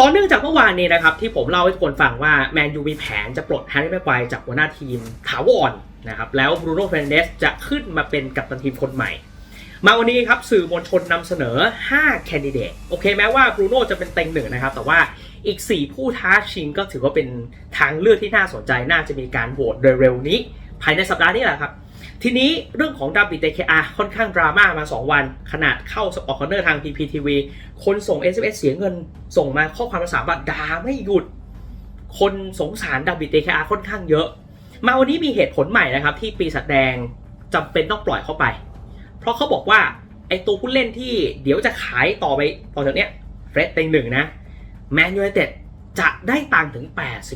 ต่อเนื่องจากเมื่อวานนี้นะครับที่ผมเล่าให้ทุกคนฟังว่าแมนยูมีแผนจะปลดแฮร์รี่แม็กไกวรจากหัวหน้าทีมถาวรนะครับแล้วบรูโน่เฟรนเดสจะขึ้นมาเป็นกัปตันทีมคนใหม่ มาวันนี้ครับสื่อมวลชนนำเสนอ 5 แคนดิเดตโอเคแม้ว่าบรูโน่จะเป็นเต็งหนึ่งนะครับ แต่ว่าอีก 4 ผู้ท้าชิงก็ถือว่าเป็นทางเลือกที่น่าสนใจน่าจะมีการโหวตเร็วๆนี้ ภายในสัปดาห์นี้แหละครับ ทีนี้เรื่องของ WTKR ค่อนข้างดราม่ามา 2 วัน ขนาดเข้าสปอร์ตคอนเนอร์ทาง PPTV คนส่ง SMS เสียเงินส่งมาข้อความภาษาบัตด่าไม่หยุด คนสงสาร WTKR ค่อนข้างเยอะ มาวันนี้มีเหตุผลใหม่นะครับ ที่ปีศาจแดงจำเป็นต้องปล่อยเข้าไป เพราะเขาบอกว่าไอตัวผู้เล่นที่เดี๋ยวจะขายต่อไปต่อจากเนี้ยเฟรดเต็งหนึ่งนะแมนยูไนเต็ดจะได้ตังถึง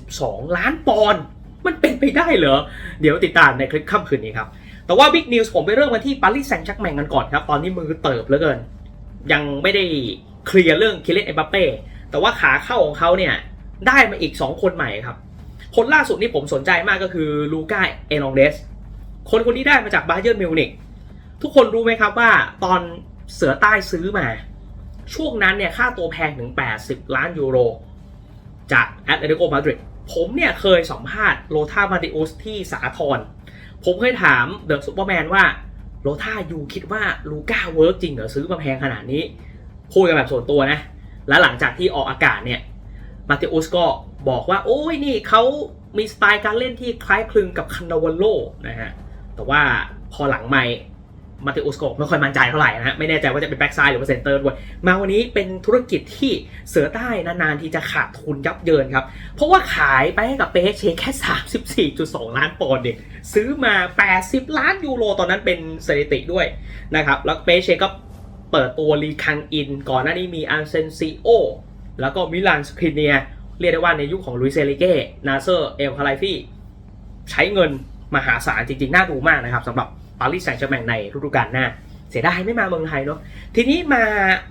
82 ล้านปอนด์มันเป็นไปได้เหรอ เดี๋ยวติดตามในคลิปค่ำคืนนี้ครับ แต่ว่าบิ๊กนิวส์ผมไปเริ่มกันที่ปารีสแซงต์แชร์กแมงกันก่อนครับ ตอนนี้มือเติบเหลือเกิน ยังไม่ได้เคลียร์เรื่องคิเลนเอมบัปเป้แต่ว่าขาเข้าของเขาเนี่ยได้มาอีก 2 คนใหม่ครับ คนล่าสุดนี่ผมสนใจมากก็คือลูก้าเอลองเดสคนคนนี้ได้มาจากบาเยิร์นมิวนิกทุกคนรู้ไหมครับว่าตอนเสือใต้ซื้อมา ช่วงนั้นเนี่ยค่าตัวแพงถึง 80 ล้านยูโร จากแอตเลติโกมาดริดผมเนี่ยเคยสัมภาษณ์โลธามาติอุสที่สาทร ผมเคยถามเดอะซูเปอร์แมนว่าโลธายูคิดว่าลูก้าเวิร์กจริงเหรอซื้อมาแพงขนาดนี้พูดกันแบบส่วนตัวนะ แล้วหลังจากที่ออกอากาศเนี่ยมาติอุสก็บอกว่า โอ้ยนี่เขามีสไตล์การเล่นที่คล้ายคลึงกับคันดาวโลนะฮะแต่ว่าพอหลังไม่ มาติอุสก็ไม่ค่อยมั่นใจเท่าไหร่นะฮะไม่แน่ใจว่าจะเป็นแบ็กซ้ายหรือว่าเซนเตอร์ด้วยมาวันนี้เป็นธุรกิจที่เสือใต้นานๆที่จะขาดทุนยับเยินครับ เพราะว่าขายไปให้กับเปเชแค่ 34.2 ล้านปอนด์เองซื้อมา 80 ล้านยูโรตอนนั้นเป็นสถิติด้วยนะครับแล้วเปเชก็เปิดตัวรีคังอิน ก่อนหน้านี้มีอันเซนซิโอแล้วก็มิลานสคริเนียเรียกได้ว่าในยุคของลุยเซลิเก้นาเซอร์เอลคาไลฟี่ใช้เงิน มหาศาลจริงๆ น่าดูมากนะครับสำหรับปารีสแซงต์แชร์แมงในฤดูกาลหน้า เสียดายไม่มาเมืองไทยเนาะทีนี้มา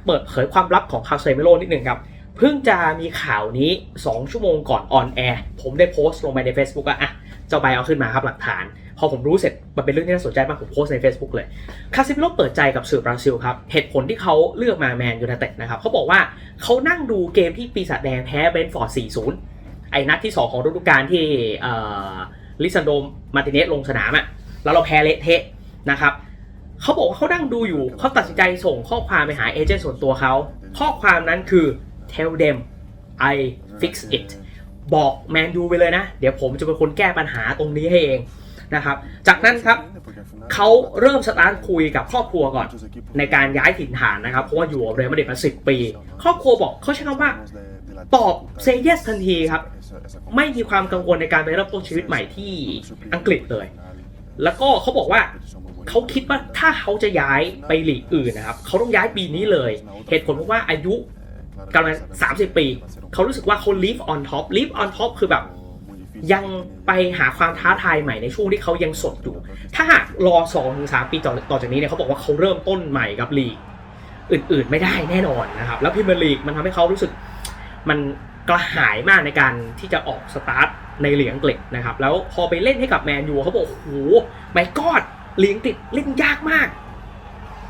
เปิดเผยความลับของคาเซเมโลนิดหนึ่งครับเพิ่งจะมีข่าวนี้ 2 ชั่วโมงก่อนออนแอร์ผมได้โพสต์ลงไปใน Facebook อะอะเจ้าใบเอาขึ้นมาครับหลักฐาน พอผมรู้เสร็จมันเป็นเรื่องที่น่าสนใจมาก ผมโพสต์ใน Facebook เลยคาซิเมโลเปิดใจกับสื่อบราซิลครับ เหตุผลที่เขาเลือกมาแมนยูไนเต็ดนะครับเขาบอกว่าเขานั่งดูเกมที่ปีศาจแดงแพ้เบนฟอร์ด 4-0 ไอ้นัดที่ 2 ของฤดูกาลที่เอ่อ ลิซันโดมาร์ติเนสลงสนามอะแล้วเราแพ้เละเทะนะครับเขาบอกว่าเขานั่งดูอยู่เขาตัดสินใจส่งข้อความไปหาเอเจนต์ส่วนตัวเขา ข้อความนั้นคือ tell them I fix it บอกแมนยูไปเลยนะ เดี๋ยวผมจะเป็นคนแก้ปัญหาตรงนี้ให้เองนะครับ จากนั้นครับเขาเริ่มสตาร์ทคุยกับครอบครัวก่อน ในการย้ายถิ่นฐานนะครับ เพราะว่าอยู่เรอัลมาดริดมาสิปี ครอบครัวบอกเขาใช้คำว่า ตอบเซเยสทันทีครับ ไม่มีความกังวลในการไปเริ่มต้นชีวิตใหม่ที่อังกฤษเลย แล้วก็เขาบอกว่าเขาคิดว่าถ้าเขาจะย้ายไปหลีกอื่นนะครับเขาต้องย้ายปีนี้เลย เหตุผลเพราะว่าอายุกำลัง30ปี เขารู้สึกว่าเขา live on top live on top คือแบบยังไปหาความท้าทายใหม่ในช่วงที่เขายังสดอยู่ ถ้าหากรอ2อถึงสปีต่อต่อจากนี้เนี่ยเขาบอกว่าเขาเริ่มต้นใหม่กับลีกอื่นๆไม่ได้แน่นอนนะครับ แล้วพรีเมียร์ลีกมันทำให้เขารู้สึกมัน กระหายมากในการที่จะออกสตาร์ทในเหลียงอังกฤษนะครับ แล้วพอไปเล่นให้กับแมนยูเขาบอกโอ้โหไม่กอดเหลียงติดเล่นยากมาก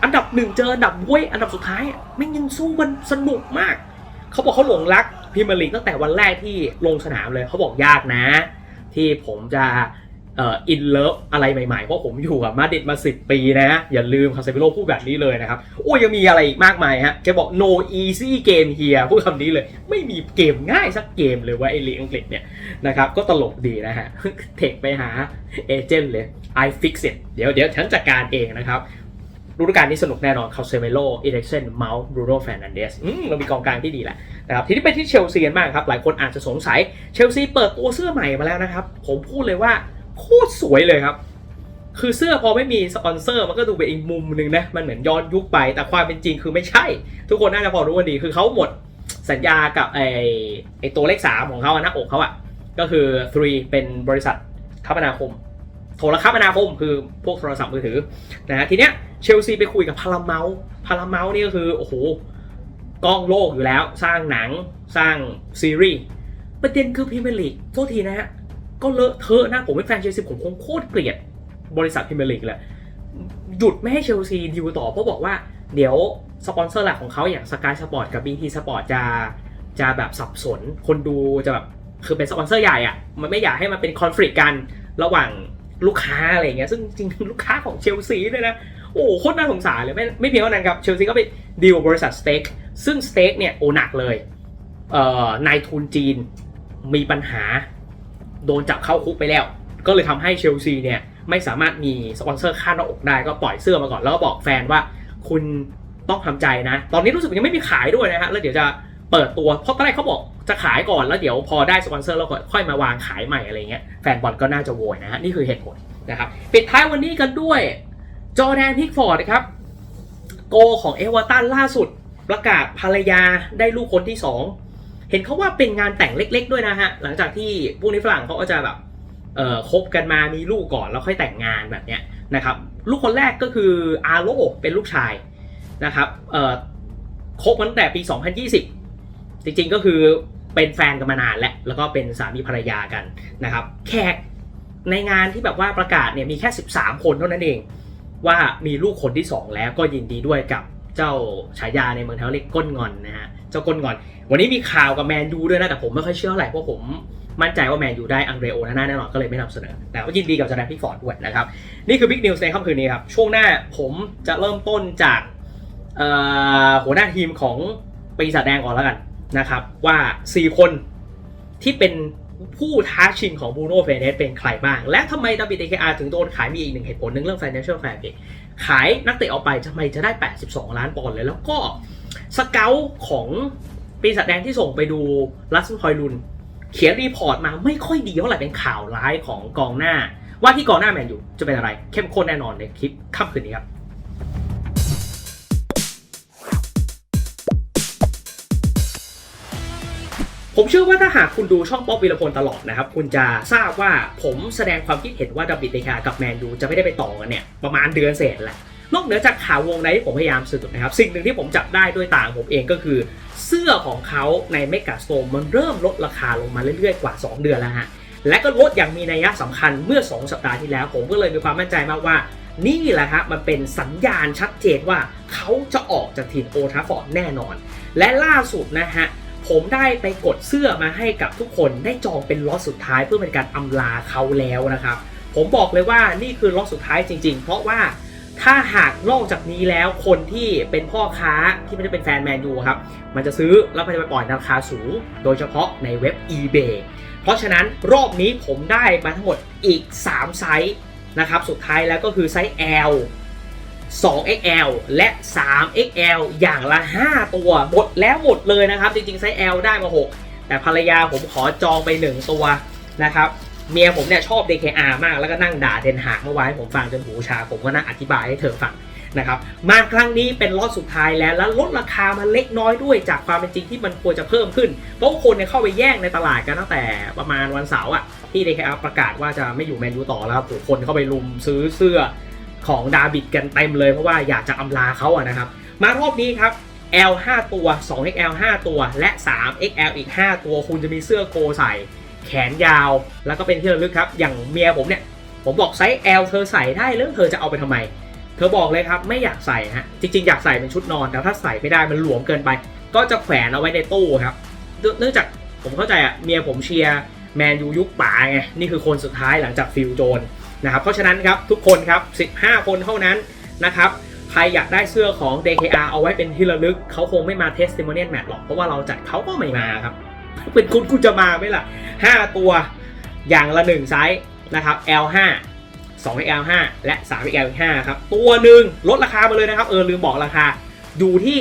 อันดับหนึ่งเจออันดับเว้ยอันดับสุดท้ายอะแม่งยังสู้กันสนุกมาก เขาบอกเขาหลงรักพรีเมียร์ลีกตั้งแต่วันแรกที่ลงสนามเลยเขาบอกยากนะ ที่ผมจะ อินเลิฟอะไรใหม่ๆ เพราะผมอยู่กับมาดิดมา 10 ปีนะอย่าลืมคาเซมิโลพูดแบบนี้เลยนะครับ โอ้ยังมีอะไรอีกมากมายฮะ แกบอก no easy game here พูดคำนี้เลย ไม่มีเกมง่ายสักเกมเลยว่าไอลีอังกฤษเนี่ยนะครับ ก็ตลกดีนะฮะ เทคไปหาเอเจนต์เลย I fix it เดี๋ยวเดี๋ยวฉันจัดการเองนะครับฤดูกาลนี้สนุกแน่นอนคาเซเมโลอีเล็กเซนเมาส์บรูโน่แฟร์นันเดสเรามีกองกลางที่ดีแหละนะครับ ทีนี้ไปที่เชลซีกันบ้างครับ หลายคนอาจจะสงสัย เชลซีเปิดตัวเสื้อใหม่มาแล้วนะครับ ผมพูดเลยว่า โคตรสวยเลยครับ คือเสื้อพอไม่มีสปอนเซอร์ มันก็ดูเป็นอีกมุมหนึ่งนะ มันเหมือนย้อนยุคไปแต่ความเป็นจริงคือไม่ใช่ ทุกคนน่าจะพอรู้กันดี คือเขาหมดสัญญากับไอไอตัวเลขสามของเขาหน้าอกเขาอะก็คือ 3 เป็นบริษัทคมนาคม โทรคมนาคมคือพวกโทรศัพท์มือถือนะฮะทีเนี้ยเชลซีไปคุยกับพาราเมลพาราเมลนี่ก็คือโอ้โหกล้องโลกอยู่แล้ว สร้างหนังสร้างซีรีส์ประเด็นคือพรีเมียร์ลีกโทษทีนะฮะ ก็เลอะเทอะนะผมเป็นแฟนเชลซีผมคงโคตรเกลียดบริษัทพรีเมียร์ลีกเลยหยุดไม่ให้เชลซีดีลต่อเพราะบอกว่าเดี๋ยวสปอนเซอร์หลักของเขาอย่างสกายสปอร์ตกับ BT Sport จะจะแบบสับสนคนดูจะแบบคือเป็นสปอนเซอร์ใหญ่อะมันไม่อยากให้มันเป็นคอน FLICT กันระหว่างลูกค้าอะไรเงี้ยซึ่งจริงๆลูกค้าของเชลซีด้วยนะโอ้โคตรน่าสงสารเลยไม่ไม่เพียงเท่านั้นครับเชลซีก็ไปดีลบบริษัทสเต็กซึ่งสเต็กเนี่ยโอหนักเลยเอ่อนายทุนจีนมีปัญหา โดนจับเข้าคุกไปแล้ว ก็เลยทำให้เชลซีเนี่ยไม่สามารถมีสปอนเซอร์ค่าหน้าอกได้ก็ปล่อยเสื้อมาก่อนแล้วก็บอกแฟนว่าคุณต้องทำใจนะ ตอนนี้รู้สึกยังไม่มีขายด้วยนะฮะแล้วเดี๋ยวจะเปิดตัวเพราะตอนแรกเขาบอกจะขายก่อนแล้วเดี๋ยวพอได้สปอนเซอร์แล้วค่อยมาวางขายใหม่อะไรเงี้ยแฟนบอลก็น่าจะโวยนะฮะนี่คือเหตุผลนะครับปิดท้ายวันนี้กันด้วยจอแดนพิกฟอร์ดครับโกของเอเวอร์ตันล่าสุดประกาศภรรยาได้ลูกคนที่ 2 เห็นเขาว่าเป็นงานแต่งเล็ก ๆ ด้วยนะฮะ หลังจากที่พวกนี้ฝรั่งเขาก็จะแบบเอ่อคบกันมามีลูกก่อนแล้วค่อยแต่งงานแบบเนี้ยนะครับ ลูกคนแรกก็คืออาโลเป็นลูกชายนะครับเอ่อคบมาตั้งแต่ปี 2020 จริงๆก็คือเป็นแฟนกันมานานแล้วแล้วก็เป็นสามีภรรยากันนะครับ แขกในงานที่แบบว่าประกาศเนี่ยมีแค่ 13 คนเท่านั้นเอง ว่ามีลูกคนที่ 2 แล้วก็ยินดีด้วยกับ เจ้าฉายาในเมืองไทยเขาเรียกก้นงอนนะฮะเจ้าก้นงอน วันนี้มีข่าวกับแมนยูด้วยนะแต่ผมไม่ค่อยเชื่อเท่าไหร่เพราะผมมั่นใจว่าแมนยูได้อังเดรโอนาน่าแน่นอนก็เลยไม่นำเสนอ แต่ก็ยินดีกับจอร์แดนพิกฟอร์ดด้วยนะครับ นี่คือบิ๊กนิวส์ในค่ำคืนนี้ครับ ช่วงหน้าผมจะเริ่มต้นจากหัวหน้าทีมของปีศาจแดงก่อนแล้วกันนะครับ ว่า 4 คนที่เป็นผู้ท้าชิงของบูโน่เฟเนสเป็นใครบ้าง และทำไมดับบิเ k r ถึงโดนขายมีอีกหนึ่งเหตุผลหนึ่งเรื่อง financial fair play ขายนักเตะออกไปทำไมจะได้ 82 ล้านปอนด์เลย แล้วก็สเกลของปีศาจแดงที่ส่งไปดูลัสพอยลุน เขียนรีพอร์ตมาไม่ค่อยดีเท่าไหร่เป็นข่าวร้ายของกองหน้า ว่าที่กองหน้าแมนยูจะเป็นอะไร เข้มข้นแน่นอนในคลิปค่ำคืนนี้ครับ ผมเชื่อว่าถ้าหากคุณดูช่องป๊อปวีรพลตลอดนะครับ คุณจะทราบว่าผมแสดงความคิดเห็นว่าดับบิดเดคากับแมนยูจะไม่ได้ไปต่อกันเนี่ย ประมาณเดือนเศษแหละนอกเหนือจากข่าววงในที่ผมพยายามสืบนะครับ สิ่งหนึ่งที่ผมจับได้ด้วยตาของผมเองก็คือ เสื้อของเขาในเมกาสโตร์มันเริ่มลดราคาลงมาเรื่อยๆกว่า 2 เดือนแล้วฮะและก็ลดอย่างมีนัยสำคัญเมื่อ 2 สัปดาห์ที่แล้ว ผมก็เลยมีความมั่นใจมากว่านี่แหละฮะมันเป็นสัญญาณชัดเจนว่าเขาจะออกจากทีมโอทาฟอร์ดแน่นอน และล่าสุดนะฮะ ผมได้ไปกดเสื้อมาให้กับทุกคนได้จองเป็นล็อตสุดท้ายเพื่อเป็นการอำลาเขาแล้วนะครับ ผมบอกเลยว่านี่คือล็อตสุดท้ายจริง ๆ เพราะว่าถ้าหากนอกจากนี้แล้วคนที่เป็นพ่อค้าที่ไม่ได้เป็นแฟนแมนยูครับมันจะซื้อแล้วมันจะไปปล่อยราคาสูง โดยเฉพาะในเว็บ eBay เพราะฉะนั้นรอบนี้ผมได้มาทั้งหมดอีก 3 ไซส์นะครับสุดท้ายแล้วก็คือไซส์ L 2XL และ 3XL อย่างละ 5 ตัว หมดแล้วหมดเลยนะครับ จริงๆไซส์ L ได้มา 6 แต่ภรรยาผมขอจองไป 1 ตัวนะครับเมียผมเนี่ยชอบ DKR มากแล้วก็นั่งด่าเทนหากเมื่อวานให้ผมฟังจนหูชา ผมก็นั่งอธิบายให้เธอฟังนะครับมาครั้งนี้เป็นล็อตสุดท้ายแล้วแล้วลดราคามาเล็กน้อยด้วยจากความเป็นจริงที่มันควรจะเพิ่มขึ้น เพราะคนเนี่ยเข้าไปแย่งในตลาดกันตั้งแต่ประมาณวันเสาร์อะที่ DKR ประกาศว่าจะไม่อยู่แมนยูต่อแล้วครับคนเข้าไปลุมซื้อเสื้อ ของดาบิดกันเต็มเลยเพราะว่าอยากจะอำลาเขาอะนะครับ มารอบนี้ครับ L 5ตัว 2XL 5 ตัว และ 3XL อีก 5 ตัว คุณจะมีเสื้อโกใส่ แขนยาว แล้วก็เป็นที่ระลึกครับ อย่างเมียผมเนี่ย ผมบอกไซส์ L เธอใส่ได้เรื่องเธอจะเอาไปทำไม เธอบอกเลยครับไม่อยากใส่ฮะ จริงๆ อยากใส่เป็นชุดนอน แต่ถ้าใส่ไม่ได้มันหลวมเกินไป ก็จะแขวนเอาไว้ในตู้ครับ เนื่องจากผมเข้าใจอะเมียผมเชียร์แมนยูยุคป๋าไง นี่คือคนสุดท้ายหลังจากฟิลโจน นะครับเพราะฉะนั้นครับทุกคนครับ 15 คนเท่านั้นนะครับใครอยากได้เสื้อของ DKR เอาไว้เป็นที่ระลึกเขาคงไม่มา testimonial match หรอกเพราะว่าเราจัดเขาก็ไม่มาครับ เป็นคุณคุณจะมาไหมล่ะ 5 ตัวอย่างละ 1 ไซส์นะครับ L5 2XL5 และ 3XL5 ครับตัวหนึ่งลดราคามาเลยนะครับ เออลืมบอกราคาอยู่ที่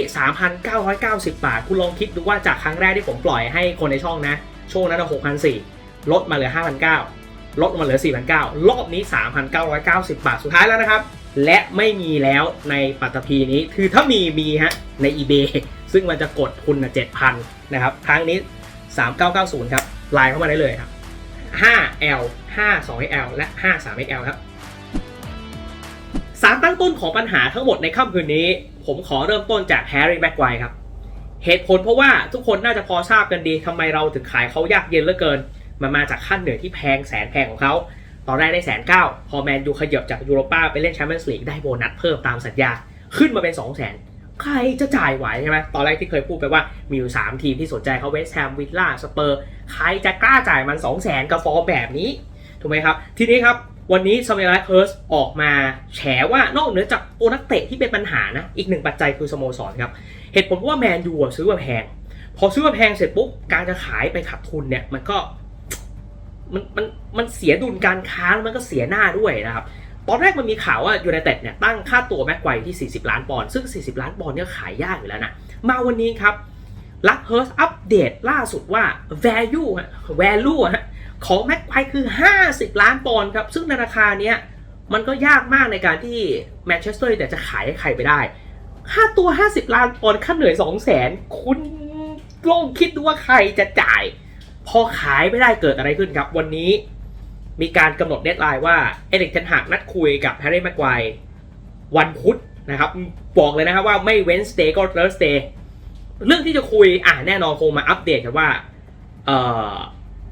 3,990 บาท คุณลองคิดดูว่าจากครั้งแรกที่ผมปล่อยให้คนในช่องนะ ช่วงนั้น6,400ลดมาเหลือ 5,900 ลดลงมาเหลือ 4,900 รอบนี้ 3,990 บาท สุดท้ายแล้วนะครับ และไม่มีแล้วในปัตตภีนี้ คือถ้ามีมีฮะ ใน eBay ซึ่งมันจะกดคุณนะ7,000 นะครับ ครั้งนี้ 3990 ครับ ไลน์เข้ามาได้เลยครับ 5L 52L และ 53XL ครับสารตั้งต้นของปัญหาทั้งหมดในค่ำคืนนี้ ผมขอเริ่มต้นจากแฮร์รี่แบ็กไกวครับ เหตุผลเพราะว่าทุกคนน่าจะพอทราบกันดีทำไมเราถึงขายเขายากเย็นเหลือเกิน มันมาจากขั้นเหนือที่แพงแสนแพงของเขาตอนแรกได้แสนเก้าพอแมนยูขยับจากยูโรป้าไปเล่นแชมเปี้ยนส์ลีกได้โบนัสเพิ่มตามสัญญา ขึ้นมาเป็น2 0 0 0 0 0ใครจะจ่ายไหวใช่ไหมตอนแรกที่เคยพูดไปว่ามีอยู่ 3 ทีมที่สนใจเขาเวสต์แฮมวิลล่าสเปอร์ใครจะกล้าจ่ายมัน2 0 0แสนกับฟอร์มแบบนี้ ถูกไหมครับ ทีนี้ครับวันนี้สมิลาเคิร์สออกมาแฉว่านอกเหนือจากตัวนักเตะที่เป็นปัญหานะ อีกหนึ่งปัจจัยคือสโมสรครับ เหตุผลว่าแมนยูซื้อมาแพง พอซื้อมาแพงเสร็จปุ๊บ การจะขายไปขาดทุนเนี่ยมันก็ มันมันมันเสียดุลการค้าแล้วมันก็เสียหน้าด้วยนะครับ ตอนแรกมันมีข่าวว่ายูไนเต็ดเนี่ยตั้งค่าตัวแม็กไกวที่ 40 ล้านปอนด์ซึ่ง 40 ล้านปอนด์เนี่ยขายยากอยู่แล้วนะ มาวันนี้ครับลักเฮิร์สอัปเดตล่าสุดว่า value ฮะ value ฮะของแม็กไกวคือ 50 ล้านปอนด์ครับซึ่งในราคาเนี้ยมันก็ยากมากในการที่แมนเชสเตอร์ยูไนเต็ดจะขายให้ใครไปได้ค่าตัว 50 ล้านปอนด์ค่าเหนื่อย 2 0 0 0 0 0 คุณลองคิดดูว่าใครจะจ่าย พอขายไม่ได้เกิดอะไรขึ้นครับ วันนี้มีการกำหนดเดทไลน์ว่าเอริกเทนหากนัดคุยกับแฮร์รี่แม็กไกววันพุธนะครับ บอกเลยนะครับว่าไม่เว้นสเตย์ก็เ h ิร์สเ y เรื่องที่จะคุยอะแน่นอนคงมาอัปเดตกันว่าเอ่อ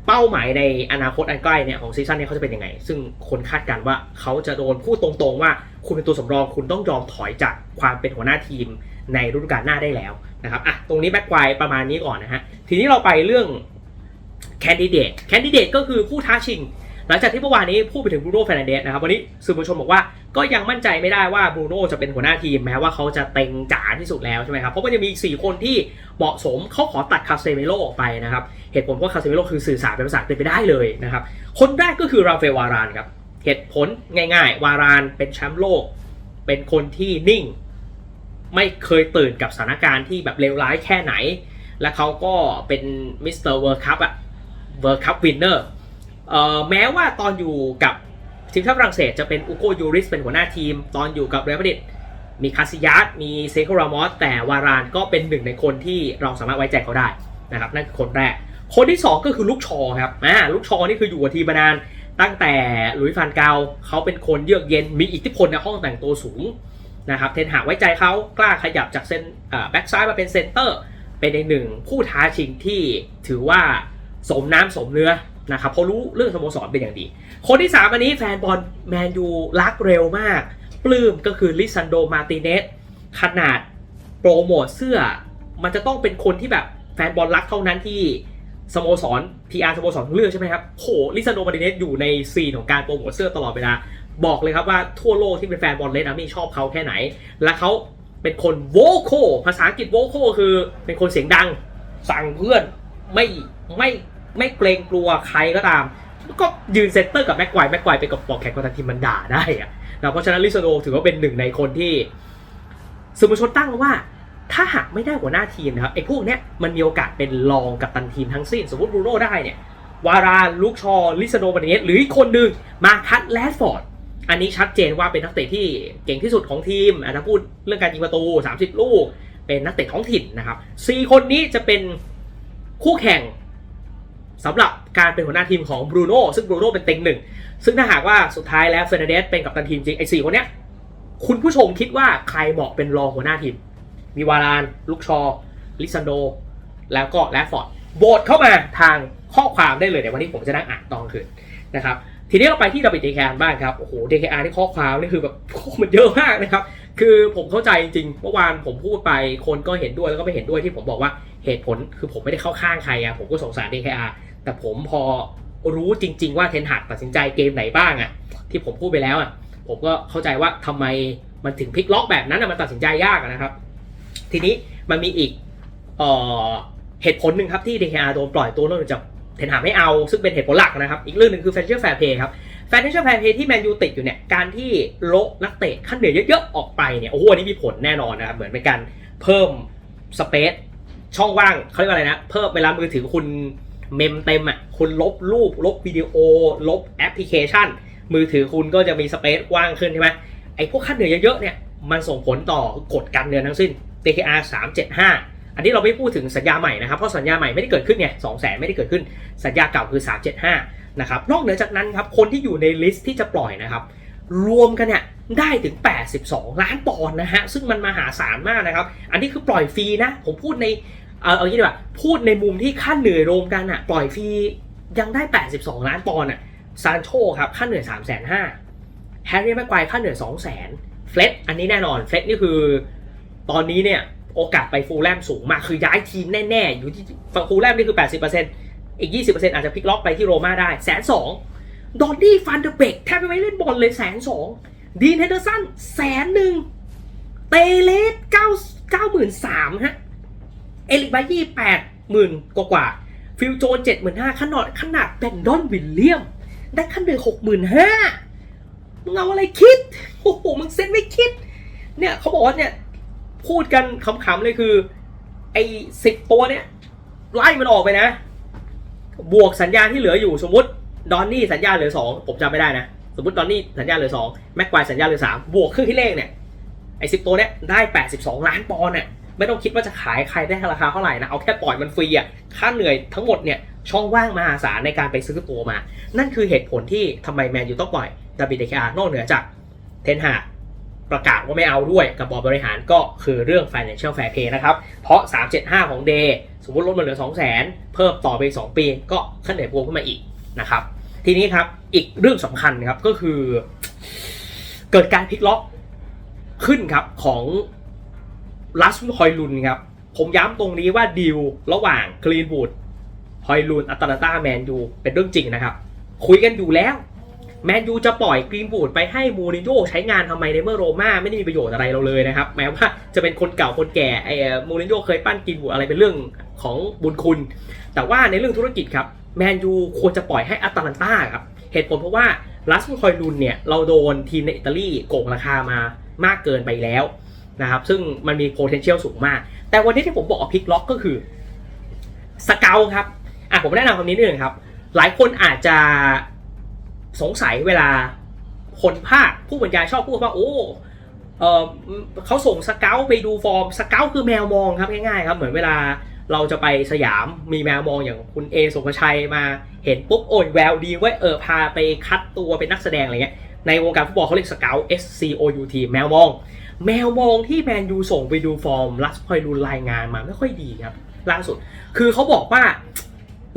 เป้าหมายในอนาคตอันใกล้เนี่ยของซีซั่นนี้เขาจะเป็นยังไง ซึ่งคนคาดการณ์ว่าเขาจะโดนพูดตรงๆว่าคุณเป็นตัวสำรองคุณต้องยอมถอยจากความเป็นหัวหน้าทีมในฤดูกาลหน้าได้แล้วนะครับอะตรงนี้แบ็กไกวประมาณนี้ก่อนนะฮะทีนี้เราไปเรื่อง แคนดิเดตแคนดิเดตก็คือผู้ท้าชิง หลังจากที่เมื่อวานนี้พูดไปถึงบรูโน่เฟรนเดสนะครับวันนี้สื่อมวลชนบอกว่าก็ยังมั่นใจไม่ได้ว่าบรูโน่จะเป็นหัวหน้าทีมแม้ว่าเขาจะเต็งจ๋าที่สุดแล้วใช่ไหมครับเพราะมันจะมีอีก4คนที่เหมาะสมเขาขอตัดคาเซเมโลออกไปนะครับเหตุผลเพราะคาเซเมโลคือสื่อสารเป็นภาษาอังกฤษไปได้เลยนะครับคนแรกก็คือราเอลวารานครับเหตุผลง่าย ๆ วารานเป็นแชมป์โลก เป็นคนที่นิ่ง ไม่เคยตื่นกับสถานการณ์ที่แบบเลวร้ายแค่ไหน และเขาก็เป็นมิสเตอร์เวิร์คัพอะ เวิร์คัพวินเนอร์แม้ว่าตอนอยู่กับทีมชาติฝรั่งเศสจะเป็นอุโกยูริสเป็นหัวหน้าทีม ตอนอยู่กับเรอัลมาดริดมีคาซิยัสมีเซโครามอสแต่วารานก็เป็นหนึ่งในคนที่เราสามารถไว้ใจเขาได้นะครับนั่นคือคนแรก คนที่ 2 ก็คือลูกชอครับอ่าลูกชอนี่คืออยู่กับทีมมานานตั้งแต่ลุยฟานเกาเขาเป็นคนเยือกเย็นมีอิทธิพลในห้องแต่งตัวสูงนะครับเทนหากไว้ใจเขากล้าขยับจากเซนแบ็กซ้ายมาเป็นเซนเตอร์ เป็นในหนึ่งผู้ท้าชิงที่ถือว่า สมน้ำสมเนื้อนะครับเพราะรู้เรื่องสโมสรเป็นอย่างดี คนที่ 3 อันนี้แฟนบอลแมนยูรักเร็วมาก ปลื้มก็คือลิซันโดมาติเนสขนาดโปรโมทเสื้อ มันจะต้องเป็นคนที่แบบแฟนบอลรักเท่านั้นที่สโมสร PR สโมสรเลือกใช่ไหมครับโหลิซันโดมาติเนสอยู่ในซีนของการโปรโมทเสื้อตลอดเวลา บอกเลยครับว่าทั่วโลกที่เป็นแฟนบอลเลนอามี่ชอบเขาแค่ไหน และเขาเป็นคนโวโคภาษาอังกฤษโวโคคือเป็นคนเสียงดังสั่งเพื่อนไม่ไม่ ไม่เกรงกลัวใครก็ตาม ก็ยืนเซนเตอร์กับแม็กไกวแม็กไกวไปกับปอกแขกกับทีมมันด่าได้อะนะเพราะฉะนั้นลิซโดถือว่าเป็นหนึ่งในคนที่สื่อมวลชนตั้งว่าถ้าหากไม่ได้หัวหน้าทีมนะครับไอ้พวกเนี้ยมันมีโอกาสเป็นรองกับตันทีมทั้งสิ้น สมมติบรูโน่ได้เนี่ยวารานลูกชอลิซาโดบาเนสหรืออีกคนหนึ่งมาคัตแลดฟอร์ดอันนี้ชัดเจนว่าเป็นนักเตะที่เก่งที่สุดของทีมอะถ้าพูดเรื่องการยิงประตู 30 ลูก เป็นนักเตะท้องถิ่นนะครับสี่คนนี้จะเป็นคู่แข่ง สำหรับการเป็นหัวหน้าทีมของบรูโน่ซึ่งบรูโน่เป็นเต็งหนึ่งซึ่งถ้าหากว่าสุดท้ายแล้วเฟรนเดสเป็นกัปตันทีมจริงไอ้สี่คนเนี้ยคุณผู้ชมคิดว่าใครเหมาะเป็นรองหัวหน้าทีม มีวารานลูกชอ ลิซันโด แล้วก็แรดฟอร์ดโหวตเข้ามาทางข้อความได้เลยในวันนี้ผมจะนั่งอ่านตอนคืนนะครับทีนี้เราไปที่ดับเบิลเดคอาร์บ้างครับ โอ้โหเดคอาร์ที่ข้อความนี่คือแบบมันเยอะมากนะครับ คือผมเข้าใจจริงๆเมื่อวานผมพูดไปคนก็เห็นด้วยแล้วก็ไม่เห็นด้วยที่ผมบอกว่าเหตุผลคือผมไม่ได้เข้าข้างใครอะผมก็สงสาร DKR แแต่ผมพอรู้จริง ๆ ว่าเทนหักตัดสินใจเกมไหนบ้างอะที่ผมพูดไปแล้วอะผมก็เข้าใจว่าทำไมมันถึงพลิกล็อกแบบนั้นอะมันตัดสินใจยากนะครับ ทีนี้มันมีอีกเออเหตุผลหนึ่งครับที่ DKR โดนปล่อยตัวเนื่องจากเทนหากไม่เอาซึ่งเป็นเหตุผลหลักนะครับ อีกเรื่องหนึ่งคือ financial fair play ครับ financial fair play ที่แมนยูติดอยู่เนี่ย การที่โละนักเตะขั้นเหนือเยอะๆ ออกไปเนี่ย โอ้โหอันนี้มีผลแน่นอนนะครับ เหมือนเป็นการเพิ่มสเปซช่องว่างเขาเรียกว่าอะไรนะ เพิ่มเวลามือถือคุณ เมมเต็มอะคุณลบรูป ลบวิดีโอ ลบแอปพลิเคชัน มือถือคุณก็จะมีสเปซกว้างขึ้นใช่ไหมไอ้พวกขั้นเหนือเยอะๆเนี่ยมันส่งผลต่อกฎการเงินทั้งสิ้น TKR 375 อันนี้เราไม่พูดถึงสัญญาใหม่นะครับ เพราะสัญญาใหม่ไม่ได้เกิดขึ้นไง2 0 0แสนไม่ได้เกิดขึ้น สัญญาเก่าคือ 375 นะครับ นอกเหนือจากนั้นครับ คนที่อยู่ในลิสต์ที่จะปล่อยนะครับ รวมกันเนี่ยได้ถึง 82 ล้านปอนด์นะฮะ ซึ่งมันมหาศาลมากนะครับ อันนี้คือปล่อยฟรีนะ ผมพูดใน เออเอางี้ดีกว่าพูดในมุมที่ค่าเหนื่อยรวมกันอะปล่อยฟรียังได้ 82 ล้านปอนด์อะซานโชครับค่าเหนื่อย 3 5 0 0 0แฮร์รี่แม็กไกวค่าเหนื่อย 2 0 0 0 0 0เฟล็ดอันนี้แน่นอนเฟล็ดนี่คือตอนนี้เนี่ยโอกาสไปฟูลแลมสูงมากคือย้ายทีมแน่ๆ อยู่ที่ฟูลแลมนี่คือ 80%อีก 20%อาจจะพลิกล็อกไปที่โรม่าได้แสนสองดอนดี้ฟันเดอร์เบกแทบไม่เล่นบอลเลยแสนสองดีนเฮนเดอร์สันแสนหนึ่งเตเลสเก้าเก้าหมื่นสามฮะ เอลิกบายี่แปดหมื่นกว่ากว่าฟิลโจนเจ็ดหมื่นห้าขนาดขนาดแบนดอนวิลเลียม ได้ขั้นเดือนหกหมื่นห้ามึงเอาอะไรคิด โอ้โห มึงเซ็นไม่คิด เนี่ยเขาบอกว่าเนี่ย พูดกันขำๆเลยคือ ไอ้สิบตัวเนี่ย ไล่มันออกไปนะ บวกสัญญาที่เหลืออยู่สมมติดอนนี่สัญญาเหลือสองผมจำไม่ได้นะ สมมติดอนนี่สัญญาเหลือสองแม็กควายสัญญาเหลือสามบวกครึ่งที่เลขเนี่ยไอ้สิบตัวเนี่ยได้แปดสิบสองล้านปอนด์เนี่ย ไม่ต้องคิดว่าจะขายใครได้ราคาเท่าไหร่นะ เอาแค่ปล่อยมันฟรีอะ ค่าเหนื่อยทั้งหมดเนี่ยช่องว่างมหาศาลในการไปซื้อตัวมา นั่นคือเหตุผลที่ทำไมแมนยูต้องปล่อยดาบิเดคอาร์นอกเหนือจากเทนฮาประกาศว่าไม่เอาด้วยกับบอร์ดบริหารก็คือเรื่อง financial fair play นะครับ เพราะ 375 ของเดย์สมมติลดมาเหลือ 200,000 เพิ่มต่อไปอีก2ปีก็ขั้นเหนื่อยพวงขึ้นมาอีกนะครับ ทีนี้ครับอีกเรื่องสำคัญครับก็คือ เกิดการพลิกล็อกขึ้นครับของ ลัสฮอยลุนครับ ผมย้ำตรงนี้ว่าดีลระหว่างกรีนวูดฮอยลุนอัตแลนตาแมนยูเป็นเรื่องจริงนะครับ คุยกันอยู่แล้วแมนยูจะปล่อยกรีนวูดไปให้มูรินโญ่ใช้งานทำไมในเมื่อโรม่าไม่ได้มีประโยชน์อะไรเราเลยนะครับ แม้ว่าจะเป็นคนเก่าคนแก่ไอ้มูรินโญ่เคยปั้นกรีนวูดอะไรเป็นเรื่องของบุญคุณ แต่ว่าในเรื่องธุรกิจครับแมนยูควรจะปล่อยให้อัตแลนตาครับเหตุผลเพราะว่าลัสคอยลุนเนี่ยเราโดนทีมในอิตาลีโกงราคามามากเกินไปแล้ว นะครับซึ่งมันมี potential สูงมาก แต่วันนี้ที่ผมบอกว่าพลิกล็อกก็คือสเกลครับอะผมแนะนำคำนี้นิดนึงครับ หลายคนอาจจะสงสัยเวลาคนภาคผู้บรรยายชอบพูดว่าโอ้เออเขาส่งสเกลไปดูฟอร์มสเกลคือแมวมองครับง่ายๆครับ เหมือนเวลาเราจะไปสยามมีแมวมองอย่างคุณเอสุภชัยมาเห็นปุ๊บโอ้ยแววดีไว้เออพาไปคัดตัวเป็นนักแสดงอะไรเงี้ยในวงการฟุตบอลเขาเรียกสเกล S C O U T แมวมอง แมวมองที่แมนยูส่งไปดูฟอร์มลัสพอยลุนรายงานมาไม่ค่อยดีครับล่าสุด คือเขาบอกว่า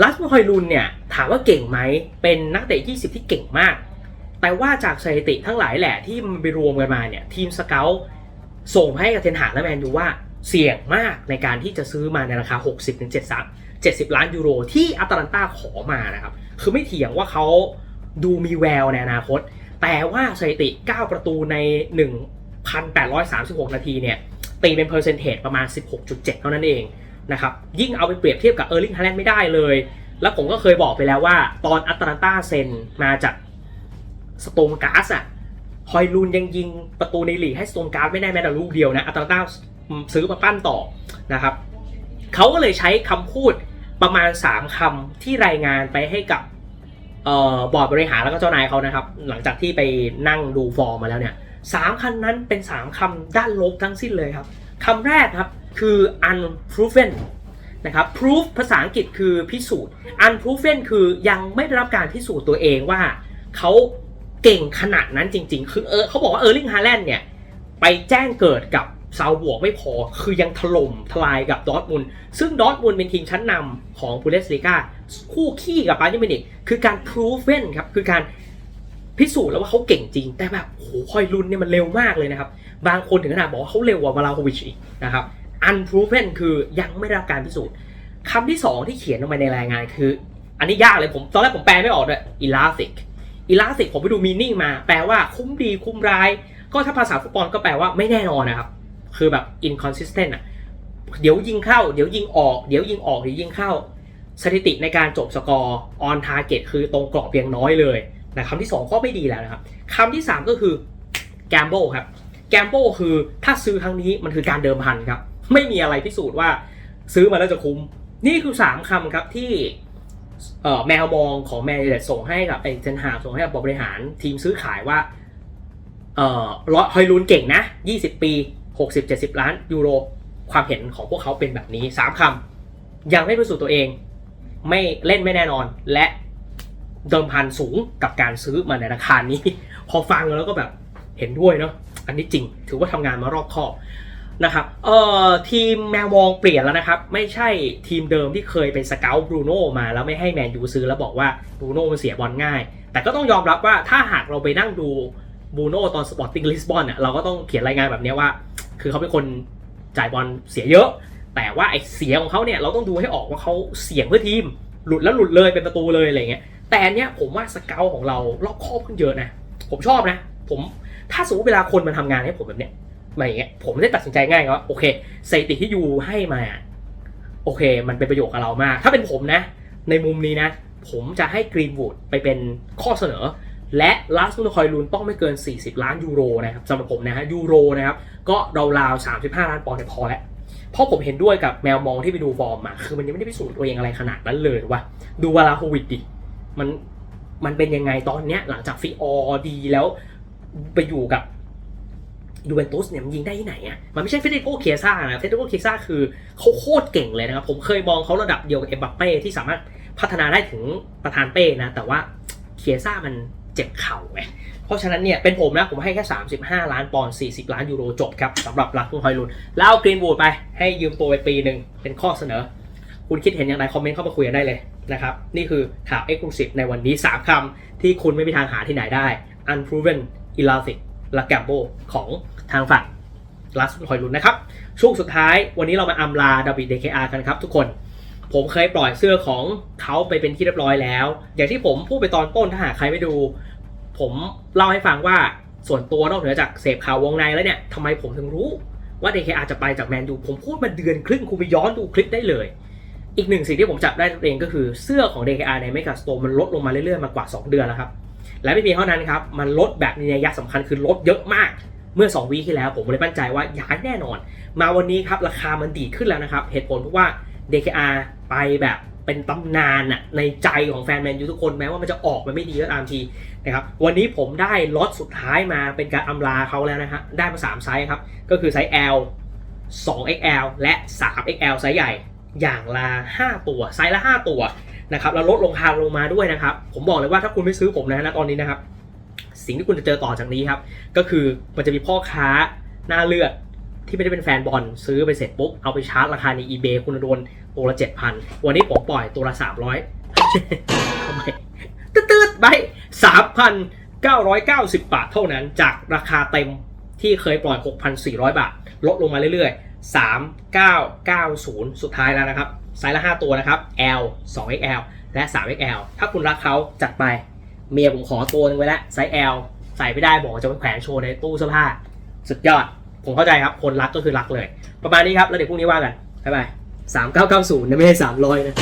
ลัสพอยลุนเนี่ยถามว่าเก่งไหมเป็นนักเตะ 20 ที่เก่งมาก แต่ว่าจากสถิติทั้งหลายแหละที่มันไปรวมกันมาเนี่ยทีมสเกลส่งให้กับเทนหาและแมนยูว่าเสี่ยงมากในการที่จะซื้อมาในราคา 60-73 70 ล้านยูโรที่อัตแลนตาขอมานะครับ คือไม่เถียงว่าเขาดูมีแววในอนาคต แต่ว่าสถิติ 9 ประตูใน 1,836 นาทีเนี่ยตีเป็นเปอร์เซนเทจประมาณ 16.7 เท่านั้นเองนะครับยิ่งเอาไปเปรียบเทียบกับเออร์ลิงฮาแลนด์ไม่ได้เลย แล้วผมก็เคยบอกไปแล้วว่า ตอนอัตแลนตาเซนมาจากสโตมการ์สอะฮอยลูนยังยิงประตูในลีกให้สโตมการ์สไม่ได้แม้แต่ลูกเดียวนะอัตแลนตาซื้อมาปั้นต่อนะครับเขาก็เลยใช้คำพูดประมาณ 3คำที่รายงานไปให้กับออบอร์ดบริหารแล้วก็เจ้านายเขานะครับ หลังจากที่ไปนั่งดูฟอร์มมาแล้วเนี่ย สามคำนั้นเป็น 3คำด้านลบทั้งสิ้นเลยครับคำแรกครับคือ unproven นะครับ proof ภาษาอังกฤษคือพิสูจน์ unproven คือยังไม่ได้รับการพิสูจน์ตัวเองว่าเขาเก่งขนาดนั้นจริง ๆ คือเออเขาบอกว่าเออร์ลิงฮาแลนด์เนี่ย ไปแจ้งเกิดกับซาวบวกไม่พอ คือยังถล่มทลายกับดอทมุนซึ่งดอทมุนเป็นทีมชั้นนำของบูเดสลีกาคู่ขี้กับบาเยิร์มินิกคือการ proven ครับ คือการ พิสูจน์แล้วว่าเขาเก่งจริง แต่แบบโหคอยลุนเนี่ยมันเร็วมากเลยนะครับ บางคนถึงขนาดบอกว่าเขาเร็วกว่ามาลาโควิชอีกนะครับ unproven คือยังไม่ได้รับการพิสูจน์คำที่สองที่เขียนลงมาในรายงานคือ อันนี้ยากเลยผมตอนแรกผมแปลไม่ออกด้วย elastic elastic ผมไปดูมีนิ่งมา แปลว่าคุ้มดีคุ้มร้าย ก็ถ้าภาษาฟุตบอลก็แปลว่าไม่แน่นอนนะครับ คือแบบ inconsistent อะเดี๋ยวยิงเข้า เดี๋ยวยิงออก เดี๋ยวยิงออกเดี๋ยวยิงเข้า สถิติในการจบสกอร์ on target คือตรงกรอบเพียงน้อยเลย นะคำที่สองก็ไม่ดีแล้วนะครับคำที่สามก็คือ gamble ครับ gamble คือถ้าซื้อครั้งนี้มันคือการเดิมพันครับ ไม่มีอะไรพิสูจน์ว่าซื้อมาแล้วจะคุ้ม นี่คือสามคำครับที่แมวมองของแมนยูเต็ดส่งให้กับไอ้เซนฮาส่งให้กับบริหารทีมซื้อขายว่าเอ่อร้อยฮอยลูนเก่งนะ 20 ปี 60-70 ล้านยูโร ความเห็นของพวกเขาเป็นแบบนี้ 3คำยังไม่พิสูจน์ตัวเอง ไม่เล่นไม่แน่นอนและ เดิมพันสูงกับการซื้อมาในราคานี้ พอฟังแล้วก็แบบเห็นด้วยเนาะอันนี้จริง ถือว่าทำงานมารอบคอบนะครับเอ่อทีมแมวมองเปลี่ยนแล้วนะครับ ไม่ใช่ทีมเดิมที่เคยเป็นสเกลบรูโน่มาแล้วไม่ให้แมนยูซื้อแล้วบอกว่าบรูโน่มันเสียบอลง่าย แต่ก็ต้องยอมรับว่าถ้าหากเราไปนั่งดูบูโน่ตอนสปอร์ติ้งลิสบอนเนี่ยเราก็ต้องเขียนรายงานแบบนี้ว่า คือเขาเป็นคนจ่ายบอลเสียเยอะ แต่ว่าไอ้เสียของเขาเนี่ยเราต้องดูให้ออกว่าเขาเสี่ยงเพื่อทีม หลุดแล้วหลุดเลยเป็นประตูเลยอะไรเงี้ยแต่อันเนี้ยผมว่าสเกลของเรารอบครอบขึ้นเยอะนะ ผมชอบนะ ผมถ้าสมมติเวลาคนมาทำงานให้ผมแบบเนี้ยมาอย่างเงี้ยผมได้ตัดสินใจง่ายว่าโอเคสถิติที่ยูให้มา โอเค มันเป็นประโยชน์กับเรามาก ถ้าเป็นผมนะ ในมุมนี้นะ ผมจะให้กรีนวูดไปเป็นข้อเสนอ และลาสตูคอยลูนต้องไม่เกิน 40 ล้านยูโรนะครับสำหรับผมนะฮะยูโรนะครับก็ราวๆ35 ล้านปอนด์พอแล้ว เพราะผมเห็นด้วยกับแมวมองที่ไปดูฟอร์มมาคือมันยังไม่ได้พิสูจน์ตัวเองอะไรขนาดนั้นเลยว่าดูวาลาโควิดดิมันมันเป็นยังไงตอนเนี้ยหลังจากฟิออดีแล้วไปอยู่กับยูเวนตุสเนี่ยมันยิงได้ที่ไหนอะ มันไม่ใช่เฟเดโกเคซ่านะเฟเดโกเคซ่าคือเขาโคตรเก่งเลยนะครับ ผมเคยมองเขาระดับเดียวกับเอ็มบัปเป้ที่สามารถพัฒนาได้ถึงประธานเป้นะ แต่ว่าเคซ่ามัน เจ็บเข่าไงเพราะฉะนั้นเนี่ยเป็นผมนะ ผมให้แค่ 35 ล้านปอนด์40 ล้านยูโรจบครับสำหรับลักคุณฮอยลุนแล้วเอากรีนวูดไปให้ยืมตัวไปปีหนึ่งเป็นข้อเสนอ คุณคิดเห็นอย่างไรคอมเมนต์เข้ามาคุยกันได้เลยนะครับ นี่คือข่าว Exclusive ในวันนี้ 3คำที่คุณไม่มีทางหาที่ไหนได้ Unproven Elastic และ Gamble ของทางฝั่งลัสฮอยลุนนะครับช่วงสุดท้ายวันนี้เรามาอำลาดาวิดเดคอาร์กันครับทุกคน ผมเคยปล่อยเสื้อของเขาไปเป็นที่เรียบร้อยแล้ว อย่างที่ผมพูดไปตอนต้นถ้าหากใครไม่ดู ผมเล่าให้ฟังว่าส่วนตัวนอกเหนือจากเสพข่าววงในแล้วเนี่ยทำไมผมถึงรู้ว่า DKR จะไปจากแมนยูผมพูดมาเดือนครึ่งคุณไปย้อนดูคลิปได้เลย อีกหนึ่งสิ่งที่ผมจับได้ตัวเองก็คือเสื้อของ DKR ในเมกาสโตมันลดลงมาเรื่อยๆมากว่า 2 เดือนแล้วครับ และไม่เพียงเท่านั้นครับ มันลดแบบมีนัยยะสำคัญคือลดเยอะมาก เมื่อ 2 วีคที่แล้วผมเลยมั่นใจว่าย้ายแน่นอน มาวันนี้ครับราคามันดีดขึ้นแล้วนะครับเหตุผลเพราะว่า DKR ไปแบบเป็นตำนานอะในใจของแฟนแมนยูทุกคนแม้ว่ามันจะออกมาไม่ดีก็ตามทีนะครับวันนี้ผมได้ล็อตสุดท้ายมาเป็นการอำลาเขาแล้วนะฮะได้มา3ไซส์ครับ ก็คือไซส์ L 2XL และ 3XL ไซส์ใหญ่อย่างละ 5 ตัวไซส์ละ 5 ตัวนะครับแล้วลดลงคาลงมาด้วยนะครับ ผมบอกเลยว่าถ้าคุณไม่ซื้อผมนะณตอนนี้นะครับ สิ่งที่คุณจะเจอต่อจากนี้ครับ ก็คือมันจะมีพ่อค้าหน้าเลือด ที่ไม่ได้เป็นแฟนบอลซื้อไปเสร็จปุ๊บ เอาไปชาร์จราคาใน eBay คุณโดนตัวละ7,000วันนี้ผมปล่อยตัวละ300ทำไมตืดๆไป3,990บาทเท่านั้น จากราคาเต็มที่เคยปล่อย6,400บาท ลดลงมาเรื่อยๆ3990สุดท้ายแล้วนะครับไซส์ละ5ตัวนะครับ L 2XL และ 3XL ถ้าคุณรักเขาจัดไปเมียผมขอตัวหนึงไว้แล้วไซส์ L ใส่ไม่ได้บอกจะไปแขวนโชว์ในตู้เสื้อผ้า สุดยอด ผมเข้าใจครับ คนรักก็คือรักเลย ประมาณนี้ครับ แล้วเดี๋ยวพรุ่งนี้ว่ากัน บ๊ายบาย3990นะไม่ใช่สามร้อยนะ